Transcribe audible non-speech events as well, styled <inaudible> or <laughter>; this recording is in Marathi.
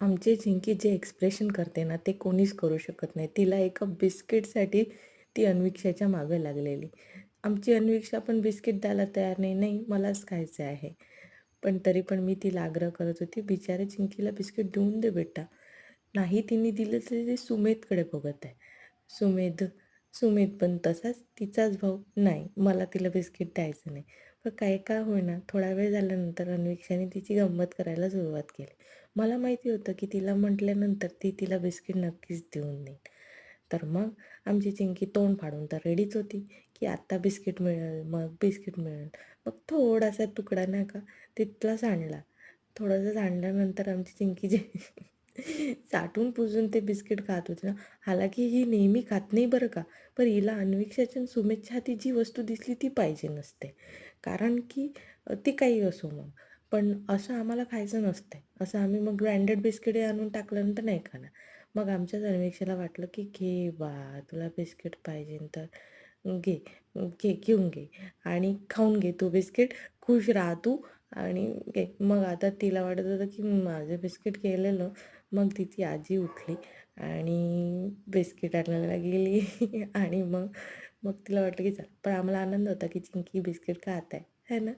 आमची जिंकी जे एक्सप्रेशन करते ना ते कोणीच करू शकत नाही. तिला एका बिस्किटसाठी ती अन्वीक्षाच्या मागं लागलेली. आमची अन्वीक्षा पण बिस्किट द्यायला तयार नाही. नाही मलाच खायचं आहे. पण तरी पण मी तिला आग्रह करत होती बिचारे चिंकीला बिस्किट देऊन दे बेटा. नाही तिने दिलं तरी ते सुमेधकडे बघत आहे. सुमेध सुमित पण तसाच तिचाच भाऊ नाही मला तिला बिस्किट द्यायचं नाही. पण काय काय होईना थोडा वेळ झाल्यानंतर अन्वीक्षाने तिची गंमत करायला सुरुवात केली. मला माहिती होतं की तिला म्हटल्यानंतर ती तिला बिस्किट नक्कीच देऊन देईल. तर मग आमची चिंकी तोंड फाडून तर रेडीच होती की आत्ता बिस्किट मिळेल मग बिस्किट मिळेल. मग थोडासा तुकडा नाही का तिथला सांडला थोडासा सांडल्यानंतर आमची चिंकी जे साठून पुजून ते बिस्किट खात होते. ना हालाकी ही नेहमी खात नाही बरं का? पण हिला अन्वेक्षाच्या शुभेच्छा ती जी वस्तू दिसली ती पाहिजे नसते. कारण की ती काही असो मग. पण असं आम्हाला खायचं नसते. असं आम्ही मग ब्रँडेड बिस्किटे आणून टाकल्यानंतर नाही खाणार. मग आमच्याच अन्वेक्षाला वाटलं की घे बा तुला बिस्किट पाहिजे तर घे घे घेऊन घे आणि खाऊन घे तू बिस्किट. खुश राहा तू आणि घे. मग आता तिला वाटत होतं की माझं बिस्किट केलेलं मग तिची आजी उठली आणि बिस्किट आणायला गेली <laughs> आणि मग मग तिला वाटलं की चल पण आम्हाला आनंद होता की चिंकी बिस्किट खात आहे है ना?